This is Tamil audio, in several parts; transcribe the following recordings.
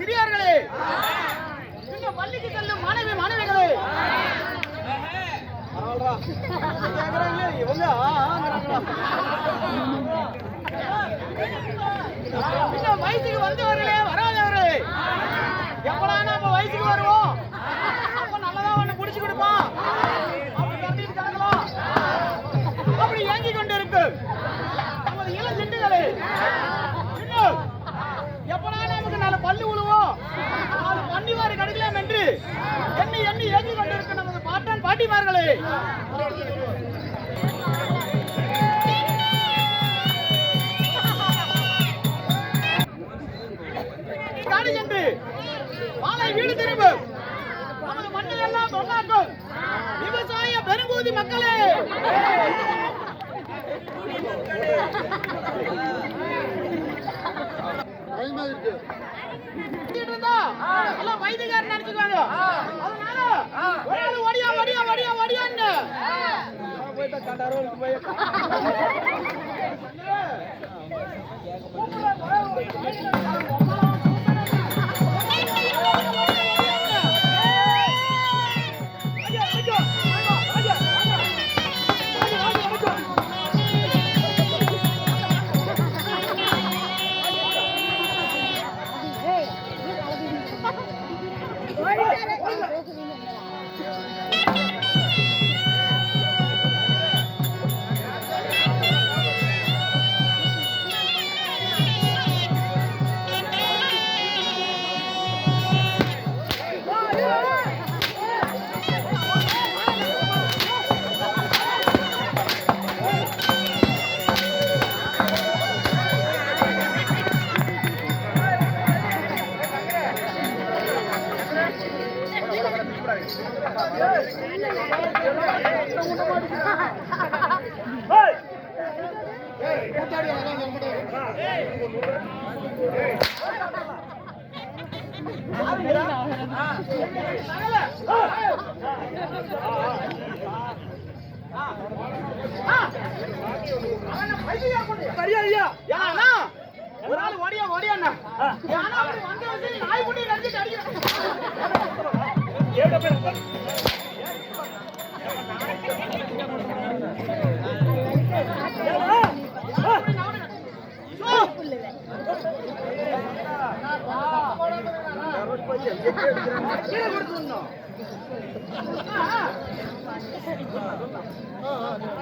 சிறியார்களே. இன்னும் பள்ளிக்கு செல்லும் மாணவி மாணவிகளே. இவங்க நாலு பன்னிவாறு கிடைக்கலாம் என்று எண்ணி எண்ணி ஏற்றிக் கொண்டிருக்க நமது பாட்டன் பாட்டிமார்களே. தாடி சென்று மாலை வீடு திரும்பும் நமது மண்ணை எல்லாம் தொண்டாக்கும் விவசாய பெருங்கூதி மக்களே. சுத்திட்டு இருந்தா, எல்லாம் வைத்தியக்காரன் நினைச்சுக்குவாங்க. அதனால, ஒரு ஆளு ஓடியா, ஓடியா, ஓடியா, ஓடியான்னு. போயிட்டா கண்டாரோலுக்கு போய் சரியா Thank you. ஐயா ஏன்னா, ஒரு ஆள் ஓடியா ஓடியா நாய் குட்டி நடிச்சிட்டு அடிக்கிறான்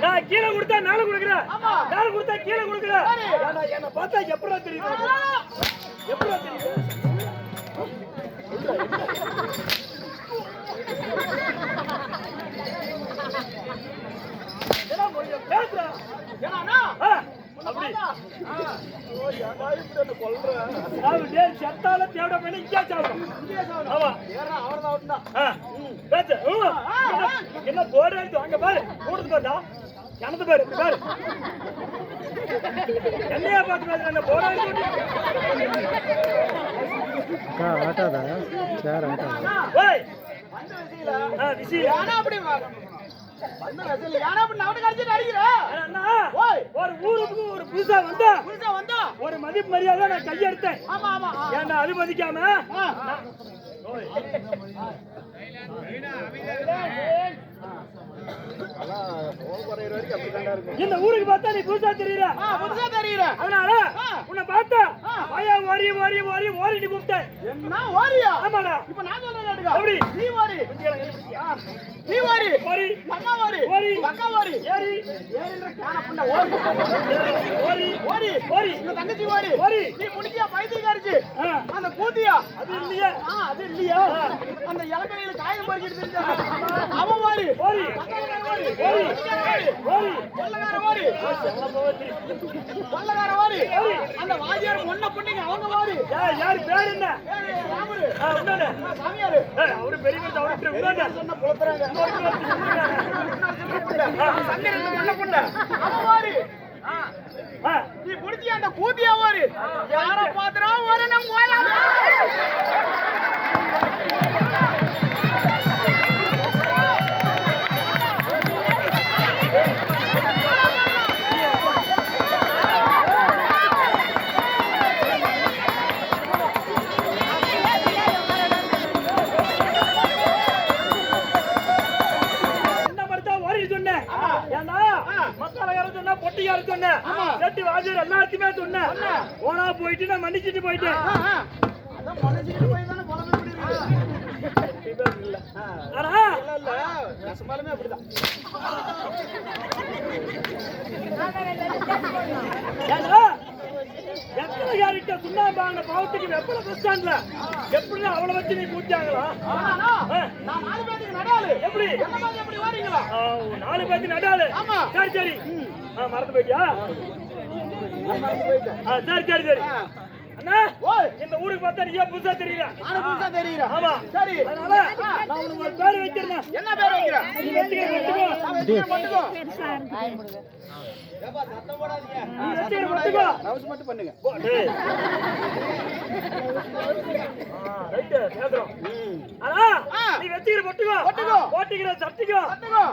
நான் கீழே கொடுத்தா நாலு கொடுக்குறேன். நாலு கொடுத்தா கீழே கொடுக்குறேன். என்ன பார்த்தா எப்படா தெரியும் செத்தால தேவட பண்ணி இங்கே சாவணும் ஆமா பேசு ஊ. என்ன- என்ன போடுறது அங்க பாரு கூடுது பார்த்தா கிணத்து பாரு பாரு என்னையா பார்த்து பேசுற என்ன அக்கா ஆட்டாதா சேர் ஆட்டாதா விசில ஏன்னா அப்படி ஒரு ஊருக்கு ஒரு புதுசா வந்தா புதுசா வந்தா ஒரு மதிப்பு மரியாதை நான் கையெடுத்தேன் ஆமா ஆமா ஆ. ஏன்டா அது மதிக்காம ஆ. ஆ. இந்த ஊருக்கு பார்த்தா நீ புதுசா தெரியற புதுசா தெரியுற அதனால. உன்னை பார்த்தா. வாயா ஓரி ஓரி ஓரி ஓரி நீ கூப்பிட்டேன் என்ன ஓரியா ஆமாடா இப்ப நான் சொல்றேன்? நீ ஓரி. நீ ஓரி அம்மா ஓரி ஓரி. அக்கா ஓரி ஏரி கேன இந்த தங்கச்சி ஓரி ஓரி. நீ முடிக்கியா பைத்தியக்காரிச்சு. அந்த கூத்தியா அது இல்லையே. ஆ, அது இல்லையா. அந்த இலக்கணையில காயம் பறிக்கிட்டு தெரிஞ்சாங்க அவன் கொள்ளக்கார கொள்ளக்கார அந்த வாத்தியார் பொண்ண பொண்ணுங்க அவங்க ஓரி யார் யார் பேர் என்ன? ராமரு. சாமியாரு. அவரு பெரிய அவரு. சொன்ன புலத்துறாங்க. நீ புடிச்சி அந்த கூத்தியா ஓரி யார பாத்துறா சொன்னேன். ஏன்னா மக்களை யார பொட்டி யார சொன்னேன். கட்டி வாஜர் எல்லாத்தையுமே சொன்னேன். ஓனா போயிட்டு நான் மன்னிச்சிட்டு போயிட்டேன். மன்னிச்சிட்டு போய் தானே ஆனா எத்தனை யார்கிட்ட சுண்ணாம்பாங்க பாவத்துக்கு வெப்பல பஸ் ஸ்டாண்ட்ல எப்படி அவளை வச்சு நீ. நான் நடாலு. எப்படி? என்ன மாதிரி எப்படி வாரீங்களா? ஆ, நாலு பேருக்கு நடாது ஆமா. சரி சரி ஆ, மறந்து போயிட்டியா நான் சரி சரி சரி. அண்ணா இந்த ஊருக்கு பார்த்தா நீயே புதுசா தெரியல நானும் புதுசா தெரியுறேன். ஆமா சரி. அதனால நான் உனக்கு ஒரு பேர் வைக்கிறேன் என்ன பேர் வைக்கிற? ரவுஸ் மட்டும் பண்ணுங்க. நீ வச்சுக்கிற பொட்டுக்கோ. பொட்டுக்கோ. போட்டுக்கிற சட்டிக்கோ.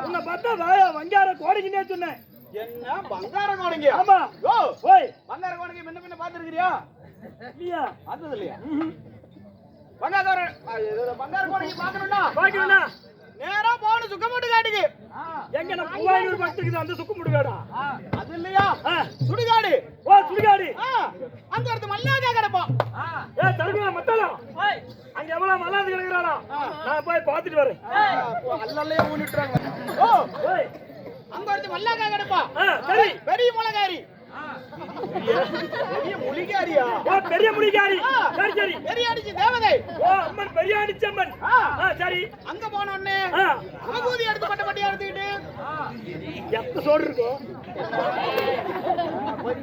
உன்னை பார்த்தா வாயா, வங்கார கோடிக்குன்னே சொன்னேன். என்ன பங்கார கோணிங்க ஆமா. ஓ ஓய், பங்கார கோணிங்க முன்ன பின்ன பாத்துருக்கிறியா இல்லையா? பார்த்தது இல்லையா. பங்கார பங்கார கோணிங்க பாக்கணும்னா பாக்கணும்னா, நேரா போகணும் சுக்கமூட்டு காட்டுக்கு எங்க நம்ம மூவாயிரம் பக்துக்கு அந்த சுக்கு முடுகாடா அது இல்லையா? ஆ. சுடுகாடு. ஓ சுடுகாடு. அங்க ஒருத்த மல்லாக்கா கிடப்போம். ஏ தடுக்குவா மத்தாளம் அங்க எவ்வளவு மல்லாந்து கிடக்குறானா நான் போய் பார்த்துட்டு வரேன். அல்லல்லையே ஊனிட்டுறாங்க. ஓ ஓய், அங்க ஒருத்த மல்லாக்கா கிடப்பா ஆ, சரி. பெரிய முளகாரி பெரிய முளிகாரியா ஓ பெரிய முடிக்காரி சரி சரி. பெரிய அடிச்சு தேவதை. ஓ அம்மன் பெரிய அடிச்சம்மன் ஆ. ஆ சரி. அங்க போன உடனே ஆ. விபூதி எடுத்து பட்ட பட்டியா எடுத்துக்கிட்டு. எத்த சோடு இருக்கும் போய்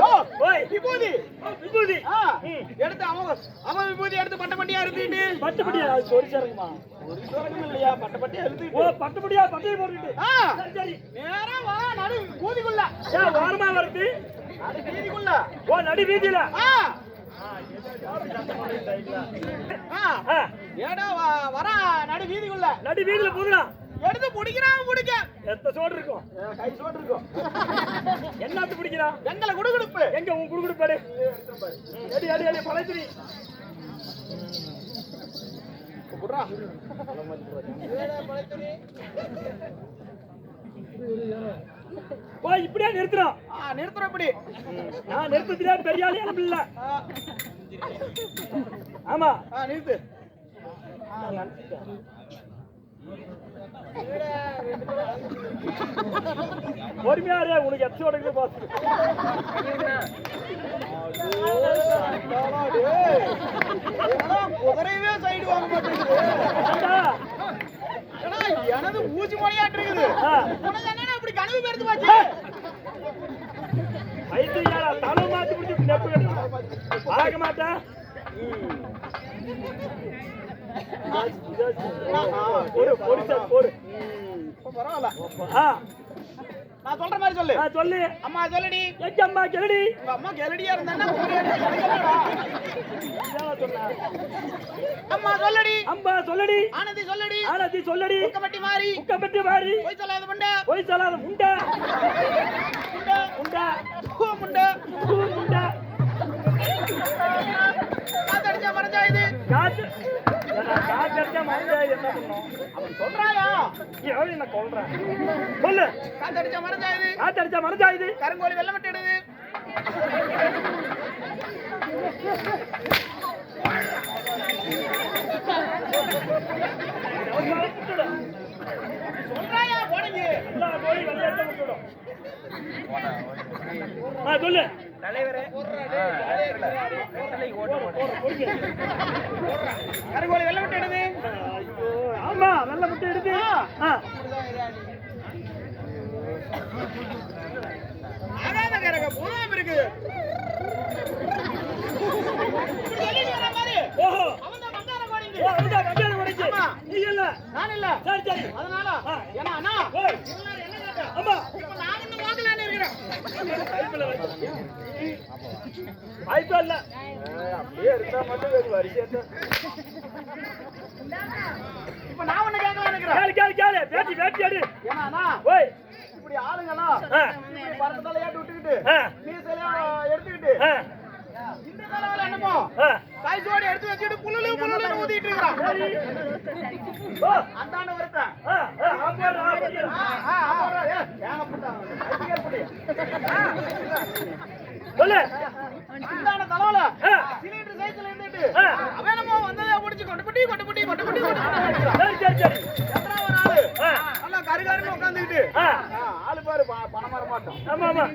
ஓ ஓய் விபூதி. விபூதி. ஆ. எடுத்து அவன் அவன் விபூதி எடுத்து பட்ட பட்டியா எடுத்துக்கிட்டு. ஒரு இல்லையா? பட்ட பட்டியா ஓ பட்டுப்படியா பட்டையை? போட்டுட்டு ஆ, சரி சரி. நேரா வா நடு பூதிக்குள்ள ஏன் வாரமா வருது. நடு வீதிக்குள்ள. ஓ நடு வீதியில. ஆ. ஆ, ஆ, ஏடா வ- வரா நடு வீதிக்குள்ள. நடு வீதியில போதுடா. எடுத்து பிடிக்கிறான் பிடிக்க. எத்த சோடு இருக்கும்? கை இருக்கும். என்னத்து பிடிக்கிறான் எங்களை குடுகுடுப்பு. எங்க உன் அடி அடி அடி பழைச்சிரி குடுறா ஓ இப்படியே நிறுத்துறோம் நிறுத்துறோம் இப்படி. நான் நிறுத்தத்திலே பெரிய ஆளு இல்ல. ஆமா. நிறுத்து. பொறுமையா இரு, உனக்கு எத்த சோடு பாத்து. குதிரையவே சைடு வாங்க மாட்டேங்குது எனது ஊசி மொழியாட்டு இருக்குது கனவு பெருத்து போச்சு ஐத்தியாரா தலை மாத்தி பிடிச்சி நெப்பு பார்க்க மாட்டேன். ஒரு சார் போடு இப்ப பரவாயில்ல. ஆ. நான் சொல்ற மாதிரி சொல்லு. சொல்லு. அம்மா சொல்லுடி. எங்க அம்மா கிளடி உங்க அம்மா கெலடியா இருந்தா அம்மா சொல்லுடி. அம்பா சொல்லடி. ஆனந்தி சொல்லுடி. ஆனதி சொல்லடி. பட்டி மாறி. உக்க பெட்டி மாறி. போய் சொல்லாத முண்டை போய் சொல்லாத முண்டை முண்டை முண்டை காத்தடிச்சா மறந்தா என்ன பண்ணும் அப்படி சொல்றாயா? எவ்வளவு என்ன கொல்றேன் சொல்லு. காத்தடிச்சா மறைஞ்சா இது காத்தடிச்சா மறந்தா இது கருங்கோழி வெள்ளம் விட்டுடுது சொல்றாயா போனீங்க எல்லா கோழி வெளியேற்ற விட்டுடும் சொல்லு. தலைவரே. விட்டுடுது ஐயோ, ஆமா நல்ல முட்டை எடுத்து. ஆ. ஆகாத கரக பூராம் இருக்கு ஓஹோ. நீ இல்ல. நான் இல்ல. சரி சரி. அதனால. ஏன்னா ஆமா. இப்ப நான் ஒண்ணு வாங்கலான்னு இருக்கிறேன். பைப்பில் வாய்ப்பே இல்ல. அப்படியே இருந்தா மட்டும் வெறும் வரிசையா இப்ப நான் ஒண்ணு கேட்கலான்னு இருக்கிறேன். கேளு கேளு கேளு. பேட்டி பேட்டி அடி ஏன்னா அண்ணா, ஓய். இப்படி ஆளுங்கெல்லாம் ஆ. இப்படி பரத்த தலையாட்டு விட்டுக்கிட்டு ஆ. மீசையெல்லாம் எடுத்துக்கிட்டு இந்த என்னமோ ஆ காய்ச்சோடு எடுத்து வச்சுட்டு ஊத்திட்டு இருக்கிறான் சரி ஓ அந்தாண்ட ஒருத்தன் புட்டா. சொல்லு இந்தான தலைவல ஆ. சிலிண்டர் சைக்கிள் இருந்துட்டு. அவன் என்னமோ வந்ததை பிடிச்சி கொட்டுப்பட்டி கொட்டுப்பட்டி கொட்டுப்பட்டி கொட்டுப்பட்டி சரி சரி சரி ஒரு ஆளு. நல்லா கரு கருன்னு உட்காந்துக்கிட்டு. ஆளு பாரு ப- பணம் வர மாட்டோம் ஆமா ஆமா.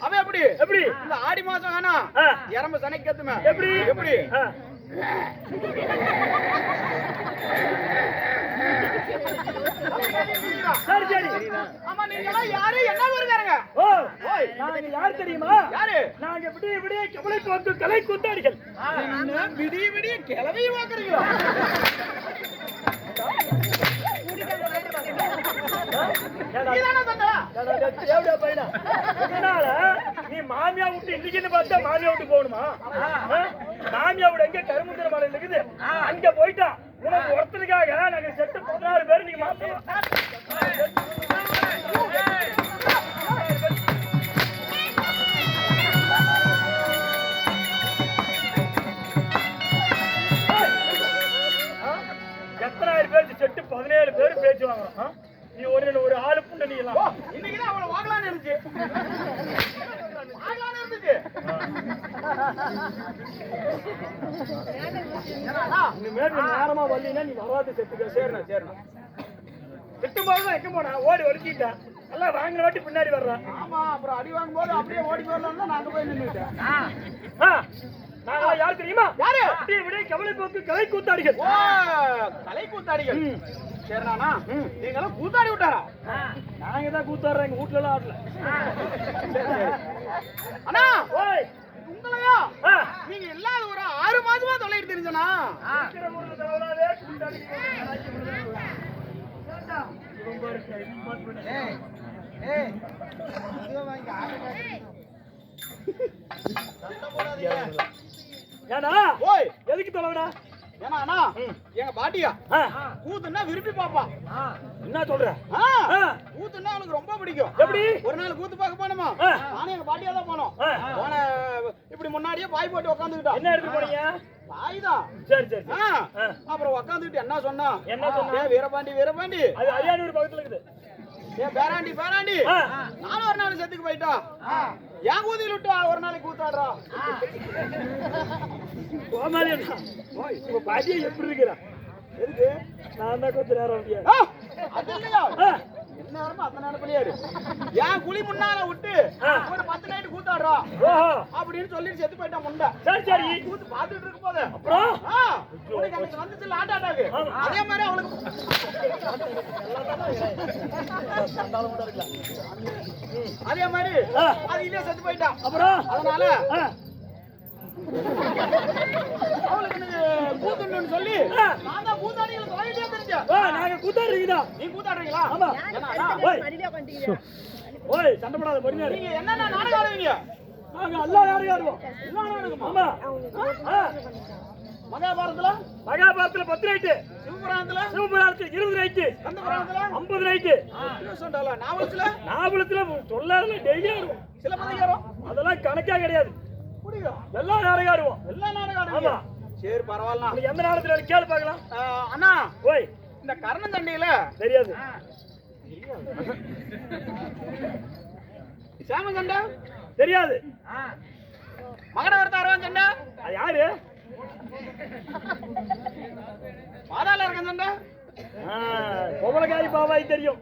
அவன் எப்படி? எப்படி? இந்த ஆடி மாசம் வேணா ஆ. எரம்ப சனைக்கு கத்துமே எப்படி? எப்படி. சரி சரி. ஆமா நீங்க யாரு? என்ன ஊருக்காரங்க? ஓ ஓய் நாங்க யார் தெரியுமா? யாரு? நாங்க விடிய விடிய கவலை போக்கு கலை கூத்தாடிகள் என்ன விடிய விடிய கிளவி வாக்குறீங்களா இதனால நீ மாமியா விட்டு இன்னைக்குன்னு பார்த்தா மாமியா விட்டு போகணுமா? மாமியா விட எங்க? கருமுந்திர மலை இருக்குது. அங்க போயிட்டா. உனக்கு ஒருத்தனுக்காக நாங்க செட்டு பதினாறு பேர் நீங்க ஆ? எத்தனாயிரம் பேர் செட்டு பதினேழு பேர் பேச்சு வாங்குறோம்? நீ ஒரு ஒரு ஆளு புண்ட நீ எல்லாம். இன்னைக்கு தான் அவளை வாங்கலாம்னு இருந்துச்சு. வாங்கலாம்னு இருந்துச்சு. நீ நேரமா வரலீன்னா நீ வராது செத்துக்க. சரிண்ணா சரிண்ணா திட்டும் போது தான் எங்க போனா? ஓடி ஒடுக்கிட்டா எல்லாம் வாங்கின வாட்டி பின்னாடி வர்றான் ஆமா அப்புறம் அடி வாங்கும்போது அப்படியே ஓடி தான் நாங்க போய் நின்னுட்டேன் ஆ, நாங்கெல்லாம் யார் தெரியுமா? யாரு? விடிய விடிய கவலை போக்கு கலை கூத்தாடிகள். ஓ கலை கூத்தாடிகள். சரிண்ணா நீங்க எல்லாம் கூத்தாடி விட்டாரா? நாங்க தான் கூத்தாடுறோம் எங்க வீட்ல எல்லாம் ஆடல அண்ணா ஓய். உங்களையா. நீங்க இல்லாத ஒரு ஆறு மாசமா தொலைட்டு தெரிஞ்சனா. ஏடா ஓய். எதுக்கு தொலைவடா? ஏன்னா அண்ணா எங்க பாட்டியா? கூத்துன்னா விரும்பி பாப்பா. என்ன சொல்ற. கூத்துன்னா அவளுக்கு ரொம்ப பிடிக்கும். எப்படி? ஒரு நாள் கூத்து பார்க்க போனோமா. நானும் எங்க பாட்டியா தான் போனோம். போன இப்படி முன்னாடியே பாய் போட்டு உட்காந்துக்கிட்டோம் என்ன எடுத்து போனீங்க? பாய் தான். சரி சரி. அப்புறம் உட்காந்துக்கிட்டு என்ன சொன்னா? என்ன சொன்னா? ஏ வீரபாண்டி வீரபாண்டி. அது அரியானூர் பக்கத்துல இருக்குது. ஏ பேராண்டி பேராண்டி. நானும் ஒரு நாள் செத்துக்கு போயிட்டோம். ஏன் கூதியில் விட்டு ஒரு நாளைக்கு கூத்தாடுறா? கோமாளி அண்ணா ஓய் உங்க பாட்டியை எப்படி இருக்கிறா? எதுக்கு? நான் தான் கொஞ்ச நேரம் அப்படியே அது இல்லையா. என்ன அத்தனை நேரம் பண்ணியாரு ஏன் குழி முன்னால விட்டு. ஒரு பத்து நைட்டு கூத்தாடுறா? ஓஹோ. அப்படின்னு சொல்லிட்டு செத்து போயிட்டான் முண்டை. சரி சரி. கூத்து பார்த்துட்டு இருக்கும் போது. அப்புறம்? உனக்கு அன்னைக்கு வந்துச்சு அட்டாக்கு ஆமா. அதே மாதிரி அவளுக்கு. அதே மாதிரி. அது இல்லையே செத்து போயிட்டான் அப்புறம்? அதனால. அவளுக்கு எனக்கு கூத்துன்னு சொல்லி. நான் தான் கூத்தாடிகளை தெரிஞ்சேன் நாங்க கூத்தாடி இருக்குதா நீ கூத்தாடுறீங்களா? ஆமா. ஓய். ஓய் சண்டை போடாத பொறுமையா. நீங்க என்னென்ன நாடகம் ஆடுவீங்க நாங்க எல்லா யாரும் ஆடுவோம். எல்லா நாடகமா? ஆமா. மகாபாரதத்துல? மகாபாரதத்துல பத்து நைட்டு சிவபுராணத்துல? சிவபுராணத்துல இருபது நைட்டு கந்தபுராணத்துல? ஐம்பது நைட்டு நாவல்ஸ்ல நாவலத்துல? சொல்லாத டெய்லி ஆடுவோம் சிலப்பதிகாரம்? அதெல்லாம் கணக்கா கிடையாது. எல்லா நாடகம் ஆடுவோம். எல்லா நாடகம் ஆடுவீங்க? ஆமா. சரி பரவாயில்ல எந்த நாடகத்துல இருக்கு கேளு பார்க்கலாம் அண்ணா ஓய். இந்த கர்ணந்தண்டையில தெரியாது. சேம சண்டை தெரியாது. மகடவர்த்த அரவன் சண்டை அது யாரு? பாதாள இருக்க சண்டை ஆ, கோவலகாரி பாவாய் தெரியும்.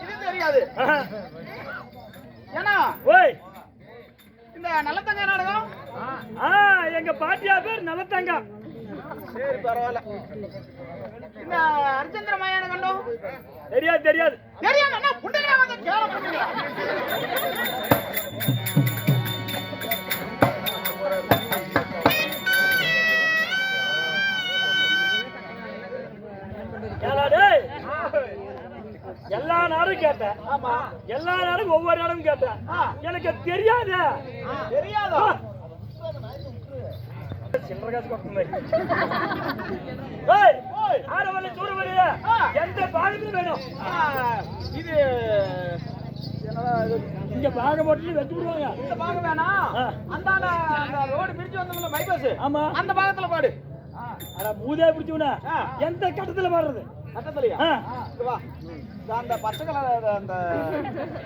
இது தெரியாது. ஏன்னா ஓய். இந்த நல்லத்தங்க நாடகம்? ஆ எங்க பாட்டியா பேர் நல்லத்தாங்க. சரி பரவாயில்ல. இந்த அரிச்சந்திர மயான கண்டம் தெரியாது தெரியாது. என்ன புண்டையா வந்து கேவலப்படுறீங்களா எல்லா நாடும் கேட்டேன். எல்லா நாடும் ஒவ்வொரு நாடும் கேட்டேன். எனக்கு தெரியாது. தெரியாதா. எந்த பாகத்துல வேணும். இது இங்க பாக போட்டு வெட்டி விடுவாங்க. இந்த பாகம் வேணாம் அந்த ரோடு பிரிச்சு வந்தோம்ல பைபாஸ் ஆமா. அந்த பாகத்துல பாடு. அட மூதே பிடிச்சுவன ஆ. எந்த கட்டத்துல பாடுறது? கட்டத்துலயா? வா. அந்த பச்சை கலர் அந்த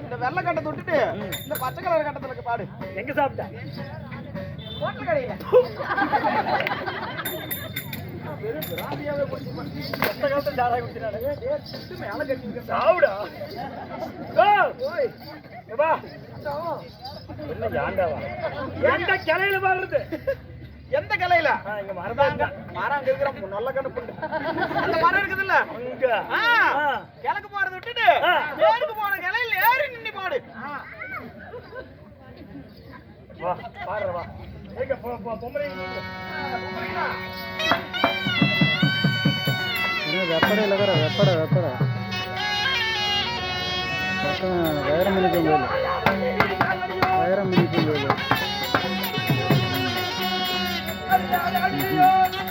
இந்த வெள்ளை கட்டை தொட்டுட்டு இந்த பச்சை கலர் கட்டத்துல பாடு. எங்க சாப்பிட்ட? ஹோட்டல் கடையில. என்ன ஏண்டாவா எந்த கிளையில பாடுறது? எந்த கிளையில ஆ, இங்க மரதாங்க. மரம் அங்க இருக்கிற நல்ல கண்ணு புண்டு. அந்த மரம் இருக்குதுல்ல? அங்க. ஆ, ஆ. கிழக்கு போறத விட்டுட்டு. மேற்கு போன கிளையில ஏறி நின்னு பாடு. வா பாடுற வா. எங்க போ போ பொம்பளை இன்னும் வெப்படை இல்லை வர வெப்படை வெப்படை. பக்கம் வைரம் மணிக்கும் போது. வைரம் மணிக்கும் போது. Yeah, yeah, yeah.